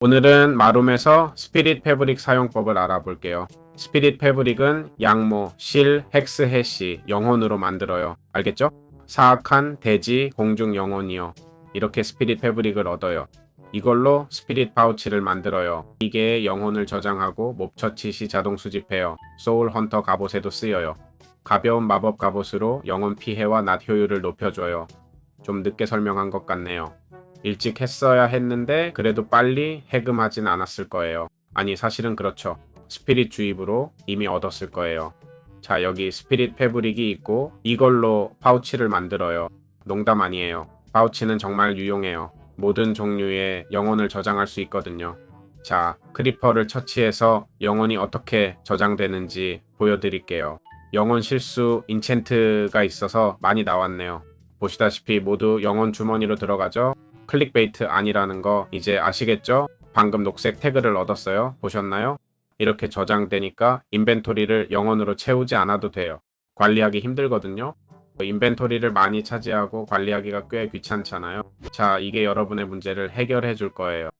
오늘은 마룸에서 스피릿 패브릭 사용법을 알아볼게요. 스피릿 패브릭은 양모, 실, 헥스, 해시, 영혼으로 만들어요. 알겠죠? 사악한 대지, 공중 영혼이요. 이렇게 스피릿 패브릭을 얻어요. 이걸로 스피릿 파우치를 만들어요. 이게 영혼을 저장하고 몹처치 시 자동 수집해요. 소울 헌터 갑옷에도 쓰여요. 가벼운 마법 갑옷으로 영혼 피해와 낫 효율을 높여줘요. 좀 늦게 설명한 것 같네요. 일찍 했어야 했는데 그래도 빨리 해금하진 않았을 거예요. 아니 사실은 그렇죠. 스피릿 주입으로 이미 얻었을 거예요. 자 여기 스피릿 패브릭이 있고 이걸로 파우치를 만들어요. 농담 아니에요. 파우치는 정말 유용해요. 모든 종류의 영혼을 저장할 수 있거든요. 자 크리퍼를 처치해서 영혼이 어떻게 저장되는지 보여드릴게요. 영혼 실수 인챈트가 있어서 많이 나왔네요. 보시다시피 모두 영혼 주머니로 들어가죠. 클릭베이트 아니라는 거 이제 아시겠죠? 방금 녹색 태그를 얻었어요. 보셨나요? 이렇게 저장되니까 인벤토리를 영혼으로 채우지 않아도 돼요. 관리하기 힘들거든요. 인벤토리를 많이 차지하고 관리하기가 꽤 귀찮잖아요. 자, 이게 여러분의 문제를 해결해 줄 거예요.